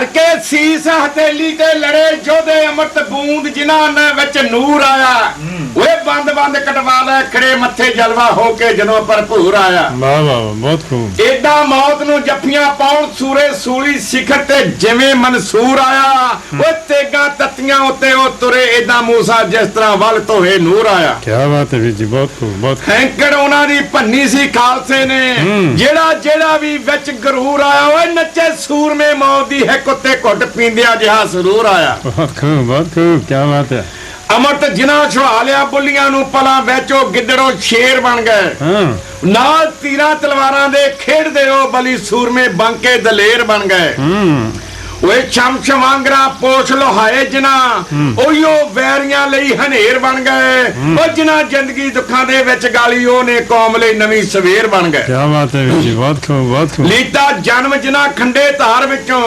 ਧਰ ਕੇ ਸੀਸ ਹਥੇਲੀ ਤੇ ਲੜੇ ਜੋਧੇ ਅੰਮ੍ਰਿਤ ਬੂੰਦ ਜਿਨ੍ਹਾਂ ਨੇ ਵਿੱਚ ਨੂਰ ਆਇਆ। ਖੜੇ ਮੱਥੇ ਜਲਵਾ ਹੋ ਕੇ ਜਦੋਂ ਭਰਪੂਰ ਆਇਆ। ਵਾਹ ਵਾਹ ਵਾਹ, ਬਹੁਤ ਖੂਬ। ਏਦਾਂ ਮੌਤ ਨੂੰ ਜੱਫੀਆਂ ਪਾਉਣ ਸੂਰੇ ਸੂਲੀ ਸਿਖਰ ਤੇ ਜਿਵੇਂ ਮਨਸੂਰ ਆਇਆ ਓਏ ਤੇਗਾ ਤੱਤੀਆਂ ਉੱਤੇ ਉਹ ਤੁਰੇ ਏਦਾਂ ਮੂਸਾ ਜਿਸ ਤਰ੍ਹਾਂ ਵੱਲ ਧੋਏ ਨੂਰ ਆਇਆ। ਕੀ ਬਾਤ ਹੈ ਵੀਰ ਜੀ ਬਹੁਤ ਖੂਬ ਬਹੁਤ ਖੂਬ। ਹੈਂਕੜ ਉਹਨਾਂ ਦੀ ਭੰਨੀ ਸੀ ਖਾਲਸੇ ਨੇ। ਜਿਹੜਾ ਜਿਹੜਾ ਵੀ ਵਿੱਚ ਗਰੂਰ ਆਇਆ ਓਏ ਨੱਚੇ ਸੂਰਮੇ ਮੌਤ ਦੀ ਹੈ ਕੁੱਤੇ ਘੁੱਟ ਪੀਂਦਿਆ ਜਿਹਾ ਸਰੂਰ ਆਇਆ। ਬਹੁਤ ਖੂਬ ਬਹੁਤ ਖੂਬ ਕੀ ਬਾਤ ਹੈ। ਅਮਰਤ ਜਿਨ੍ਹਾਂ ਛੁਆ ਲਿਆ ਬੁੱਲੀਆਂ ਨੂੰ ਪਲਾਂ ਵਿੱਚ ਗਿੱਦੜੋਂ ਸ਼ੇਰ ਬਣ ਗਏ। ਹਾਂ। ਨਾਲ ਤੀਰਾਂ ਤਲਵਾਰਾਂ ਦੇ ਖੇਡਦੇ ਉਹ ਬਲੀ ਸੂਰਮੇ ਬੰਕੇ ਦਲੇਰ ਬਣ ਗਏ। ਹੂੰ। ਓਏ ਛਮ ਛਮਾਂਗਰਾ ਪੋਛ ਲੋਹਾਏ ਜਿਨ੍ਹਾਂ ਉਹੀਓ ਵੈਰੀਆਂ ਲਈ ਹਨੇਰ ਬਣ ਗਏ। ਉਹ ਜਿਨ੍ਹਾਂ ਜ਼ਿੰਦਗੀ ਦੁੱਖਾਂ ਦੇ ਵਿੱਚ ਗਾਲੀ ਉਹਨੇ ਕੌਮ ਲਈ ਨਵੀਂ ਸਵੇਰ ਬਣ ਗਏ। ਕੀ ਬਾਤ ਹੈ ਜੀ ਬਹੁਤ ਖੂਬ ਬਹੁਤ ਖੂਬ। ਲੀਤਾ ਜਨਮ ਜਿਨ੍ਹਾਂ ਖੰਡੇ ਧਾਰ ਵਿੱਚੋਂ।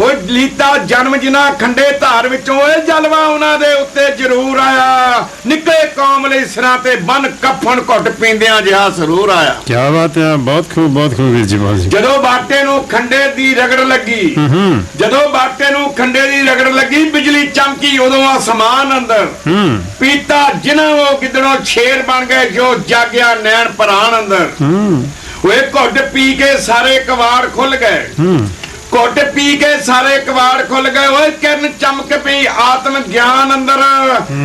ਓਏ ਲੀਤਾ ਜਨਮ ਜਿਨ੍ਹਾਂ ਖੰਡੇ ਧਾਰ ਵਿੱਚੋਂ। ਓਏ ਜਲਵਾ ਉਹਨਾਂ ਦੇ ਉੱਤੇ ਜ਼ਰੂਰ ਆਇਆ। ਨਿਕਲੇ ਕੌਮ ਲਈ ਸਿਰਾਂ ਤੇ ਬੰਨ ਕਫਨ ਘੁੱਟ ਪੀਂਦਿਆਂ ਜਿਹਾ ਸਰੂਰ ਆਇਆ। ਕੀ ਬਾਤ ਹੈ ਬਹੁਤ ਖੂਬ ਬਹੁਤ ਖੂਬ ਵੀਰ ਜੀ ਬਹੁਤ ਜੀ। ਜਦੋਂ ਬਾਟੇ ਨੂੰ ਖੰਡੇ ਦੀ ਰਗੜ ਲੱਗੀ ਜਦੋਂ ਬਾਟੇ ਨੂੰ ਖੰਡੇ ਦੀ ਰਗੜ ਲੱਗੀ ਬਿਜਲੀ ਚਮਕੀ ਉਦੋਂ ਆਸਮਾਨ ਅੰਦਰ। ਪੀਤਾ ਜਿਨ੍ਹਾਂ ਉਹ ਗਿੱਦੜੋਂ ਸ਼ੇਰ ਬਣ ਗਏ ਜੋ ਜਾਗਿਆ ਨੈਣ ਪ੍ਰਾਣ ਅੰਦਰ। ਹੂੰ। ਓਏ ਘੁੱਟ ਪੀ ਕੇ ਸਾਰੇ ਕਵਾੜ ਖੁੱਲ ਗਏ। ਘੁੱਟ ਪੀ ਕੇ ਸਾਰੇ ਕਵਾੜ ਖੁੱਲ ਗਏ। ਓਏ ਕਿਰਨ ਚਮਕ ਪਈ ਆਤਮ ਗਿਆਨ ਅੰਦਰ।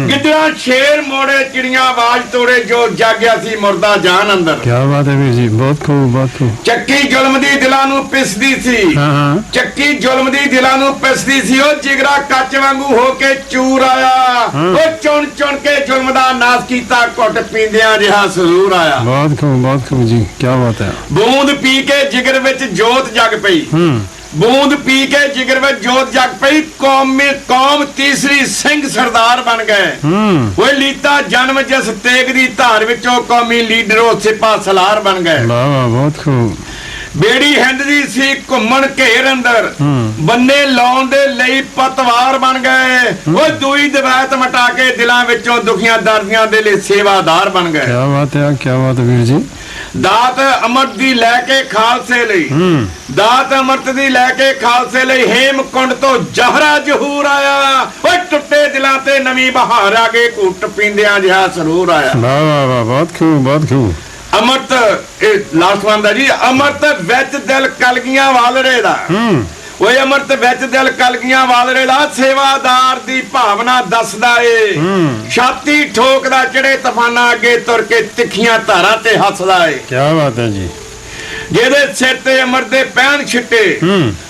ਗਿੱਦੜਾਂ ਸ਼ੇਰ ਮੋੜੇ ਚਿੜੀਆਂ ਆਵਾਜ਼ ਤੋੜੇ ਜੋ ਜਾਗਿਆ ਸੀ ਮੁਰਦਾ ਜਾਨ ਅੰਦਰ। ਕੀ ਬਾਤ ਹੈ ਵੀਰ ਜੀ ਬਹੁਤ ਖੂਬ ਬਹੁਤ ਖੂਬ। ਚੱਕੀ ਜ਼ੁਲਮ ਦੀ ਦਿਲਾਂ ਨੂੰ ਪਿਸਦੀ ਸੀ। ਹਾਂ ਹਾਂ। ਚੱਕੀ ਜ਼ੁਲਮ ਦੀ ਦਿਲਾਂ ਨੂੰ ਪਿਸਦੀ ਸੀ। ਉਹ ਜਿਗਰਾ ਕੱਚ ਵਾਂਗੂ ਹੋ ਕੇ ਚੂਰ ਆਇਆ। ਉਹ ਚੁਣ ਚੁਣ ਕੇ ਜ਼ੁਲਮ ਦਾ ਨਾਸ ਕੀਤਾ ਘੁੱਟ ਪੀਂਦਿਆਂ ਜਿਹਾ ਸਰੂਰ ਆਇਆ। ਬਹੁਤ ਖੂਬ ਬਹੁਤ ਖੂਬ ਜੀ ਕੀ ਬਾਤ ਹੈ। ਬੂੰਦ ਪੀ ਕੇ ਜਿਗਰ ਵਿੱਚ ਜੋਤ ਜਗ ਪਈ। ਹੂੰ। ਬੂੰਦ ਪੀ ਕੇ ਜਿਗਰ ਵਿੱਚ ਜੋਤ ਜਗ ਪਈ ਕੌਮ ਮੇ ਕੌਮ ਤੀਸਰੀ ਸਿੰਘ ਸਰਦਾਰ ਬਣ ਗਏ। ਓਏ ਲੀਤਾ ਜਨਮ ਜਿਸ ਤੇਗ ਦੀ ਧਾਰ ਵਿੱਚੋਂ ਕੌਮੀ ਲੀਡਰੋ ਸਿਪਾ ਸਲਾਰ ਬਣ ਗਏ। ਵਾਹ ਵਾਹ ਬਹੁਤ ਖੂਬ। ਬੇੜੀ ਹਿੰਦ ਦੀ ਸੀ ਘੁੰਮਣ ਘੇਰ ਅੰਦਰ। ਬੰਨੇ ਲਾਉਣ ਦੇ ਲਈ ਪਤਵਾਰ ਬਣ ਗਏ। ਉਹ ਦੂਈ ਦਵਾਇਤ ਮਟਾ ਕੇ ਦਿਲਾਂ ਵਿੱਚੋਂ ਦੁਖੀਆਂ ਦਰਦੀਆਂ ਦੇ ਲਈ ਸੇਵਾਦਾਰ ਬਣ ਕੀ ਗਏ ਬਾਤ ਹੈ ਕੀ ਬਾਤ ਵੀਰ ਜੀ। ਦਾਤ ਅਮਰਤ ਦੀ ਲੈ ਕੇ ਖਾਲਸੇ ਲਈ। ਦਾਤ ਅਮਰਤ ਦੀ ਲੈ ਕੇ ਖਾਲਸੇ ਲਈ ਹੇਮਕੁੰਡ ਤੋਂ ਜਹਰਾ ਜਹੂਰ ਆਇਆ। ਓਏ ਟੁੱਟੇ ਦਿਲਾਂ ਤੇ ਨਵੀਂ ਬਹਾਰ ਆ ਕੇ ਘੁੱਟ ਪੀਂਦਿਆਂ ਜਿਹਾ ਸਰੂਰ ਆਇਆ। ਵਾਹ ਵਾਹ ਵਾਹ ਬਹੁਤ ਖੂਬ ਬਹੁਤ ਖੂਬ ਅਮਰਤ ਇਹ ਲਾਸਟ ਵਨ ਦਾ ਜੀ ਅਮਰਤ ਵਿੱਚ ਦਿਲ ਕਲਗੀਆਂ ਵਾਲੜੇ ਦਾ। ਹੂੰ। ਓਏ ਅਮਰਤ ਵਿੱਚ ਦਿਲ ਕਲਗੀਆਂ ਵਾਲੜੇ ਦਾ ਸੇਵਾਦਾਰ ਦੀ ਭਾਵਨਾ ਦੱਸਦਾ ਏ। ਛਾਤੀ ਠੋਕਦਾ ਚੜੇ ਤੂਫਾਨਾਂ ਅੱਗੇ ਤੁਰ ਕੇ ਤਿੱਖੀਆਂ ਧਾਰਾਂ ਤੇ ਹੱਸਦਾ ਏ। ਕੀ ਬਾਤ ਹੈ ਜੀ। ਜਿਹਦੇ ਸਿਰ ਤੇ ਅਮਰ ਦੇ ਪੈਣ ਛਿੱਟੇ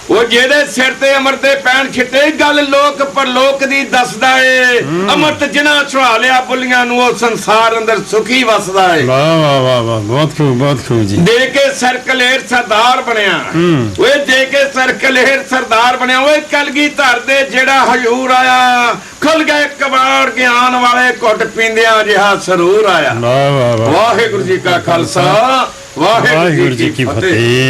ਉਹ ਜਿਹਦੇ ਸਿਰ ਤੇ ਅਮਰ ਦੇ ਪੈਣ ਛਿੱਟੇ ਗੱਲ ਲੋਕ ਪਰਲੋਕ ਦੀ ਦੱਸਦਾ ਏ। ਅਮਰਤ ਜਿਨ੍ਹਾਂ ਛੁਆ ਲਿਆ ਬੁੱਲੀਆਂ ਨੂੰ ਉਹ ਸੰਸਾਰ ਅੰਦਰ ਸੁਖੀ ਵਸਦਾ ਏ। ਵਾਹ ਵਾਹ ਵਾਹ ਵਾਹ ਬਹੁਤ ਖੂਬ ਬਹੁਤ ਖੂਬ ਜੀ। ਦੇ ਕੇ ਸਰਕਲੇਰ ਸਰਦਾਰ ਬਣਿਆ। ਓਏ ਦੇ ਕੇ ਸਰਕਲੇਰ ਸਰਦਾਰ ਬਣਿਆ। ਓਏ ਕਲਗੀ ਧਰ ਦੇ ਜਿਹੜਾ ਹਜੂਰ ਆਇਆ। ਖੁੱਲ ਗਏ ਕਬਾੜ ਗਿਆਨ ਵਾਲੇ ਘੁੱਟ ਪੀਂਦਿਆਂ ਜਿਹਾ ਸਰੂਰ ਆਇਆ। ਵਾਹ ਵਾਹ ਵਾਹ। ਵਾਹਿਗੁਰੂ ਜੀ ਕਾ ਖਾਲਸਾ। ਵਾਹਿਗੁਰੂ ਜੀ ਕੀ ਫਤਿਹ।